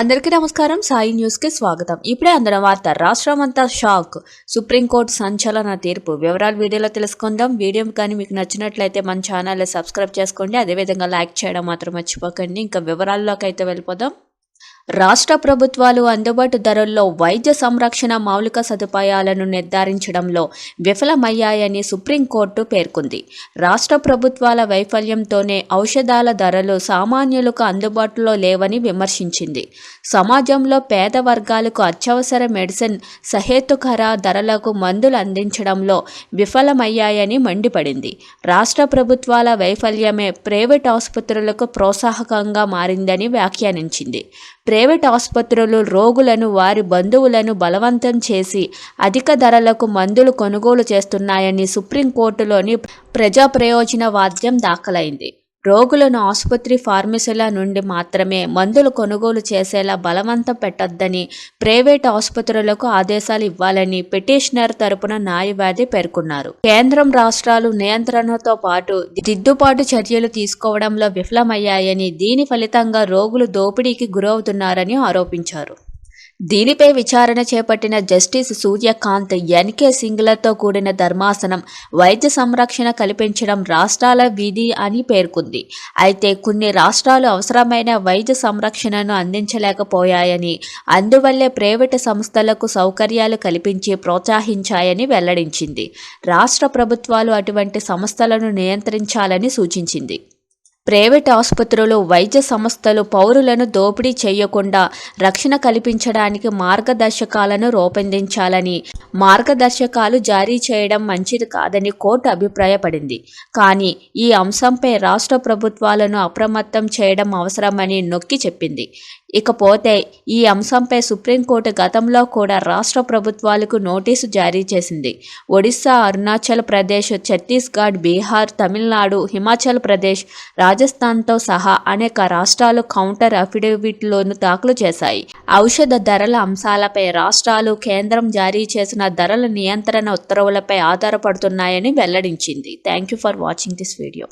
అందరికీ నమస్కారం. సాయి న్యూస్కి స్వాగతం. ఇప్పుడే అందరం వార్త రాష్ట్రం అంతా షాక్. సుప్రీంకోర్టు సంచలన తీర్పు. వివరాలు వీడియోలో తెలుసుకుందాం. వీడియో కానీ మీకు నచ్చినట్లయితే మన ఛానల్ సబ్స్క్రైబ్ చేసుకోండి. అదేవిధంగా లైక్ చేయడం మాత్రం మర్చిపోకండి. ఇంకా వివరాల్లోకి అయితే వెళ్ళిపోదాం. రాష్ట్ర ప్రభుత్వాలు అందుబాటు ధరల్లో వైద్య సంరక్షణ మౌలిక సదుపాయాలను నిర్ధారించడంలో విఫలమయ్యాయని సుప్రీంకోర్టు పేర్కొంది. రాష్ట్ర ప్రభుత్వాల వైఫల్యంతోనే ఔషధాల ధరలు సామాన్యులకు అందుబాటులో లేవని విమర్శించింది. సమాజంలో పేద వర్గాలకు అత్యవసర మెడిసిన్ సహేతుకర ధరలకు మందులు అందించడంలో విఫలమయ్యాయని మండిపడింది. రాష్ట్ర ప్రభుత్వాల వైఫల్యమే ప్రైవేట్ ఆసుపత్రులకు ప్రోత్సాహకంగా మారిందని వ్యాఖ్యానించింది. ప్రైవేట్ ఆసుపత్రులు రోగులను వారి బంధువులను బలవంతం చేసి అధిక ధరలకు మందులు కొనుగోలు చేస్తున్నాయని సుప్రీంకోర్టులోని ప్రజా ప్రయోజన వాద్యం దాఖలైంది. రోగులను ఆసుపత్రి ఫార్మసీల నుండి మాత్రమే మందులు కొనుగోలు చేసేలా బలవంతం పెట్టొద్దని ప్రైవేట్ ఆసుపత్రులకు ఆదేశాలు ఇవ్వాలని పిటిషనర్ తరపున న్యాయవాది పేర్కొన్నారు. కేంద్రం రాష్ట్రాలు నియంత్రణతో పాటు దిద్దుబాటు చర్యలు తీసుకోవడంలో విఫలమయ్యాయని దీని ఫలితంగా రోగులు దోపిడీకి గురవుతున్నారని ఆరోపించారు. దీనిపై విచారణ చేపట్టిన జస్టిస్ సూర్యకాంత్ ఎన్కే సింగ్లతో కూడిన ధర్మాసనం వైద్య సంరక్షణ కల్పించడం రాష్ట్రాల విధి అని పేర్కొంది. అయితే కొన్ని రాష్ట్రాలు అవసరమైన వైద్య సంరక్షణను అందించలేకపోయాయని అందువల్లే ప్రైవేటు సంస్థలకు సౌకర్యాలు కల్పించి ప్రోత్సహించాయని వెల్లడించింది. రాష్ట్ర ప్రభుత్వాలు అటువంటి సంస్థలను నియంత్రించాలని సూచించింది. ప్రైవేట్ ఆసుపత్రులు వైద్య సంస్థలు పౌరులను దోపిడీ చేయకుండా రక్షణ కల్పించడానికి మార్గదర్శకాలను రూపొందించాలని మార్గదర్శకాలు జారీ చేయడం మంచిది కాదని కోర్టు అభిప్రాయపడింది. కానీ ఈ అంశంపై రాష్ట్ర ప్రభుత్వాలను అప్రమత్తం చేయడం అవసరమని నొక్కి చెప్పింది. ఇకపోతే ఈ అంశంపై సుప్రీంకోర్టు గతంలో కూడా రాష్ట్ర ప్రభుత్వాలకు నోటీసు జారీ చేసింది. ఒడిశా అరుణాచల్ ప్రదేశ్ ఛత్తీస్గఢ్ బీహార్ తమిళనాడు హిమాచల్ ప్రదేశ్ రాజస్థాన్తో సహా అనేక రాష్ట్రాలు కౌంటర్ అఫిడవిట్లను దాఖలు చేశాయి. ఔషధ ధరల అంశాలపై రాష్ట్రాలు కేంద్రం జారీ చేసిన ధరల నియంత్రణ ఉత్తర్వులపై ఆధారపడుతున్నాయని వెల్లడించింది. Thank you for watching this video.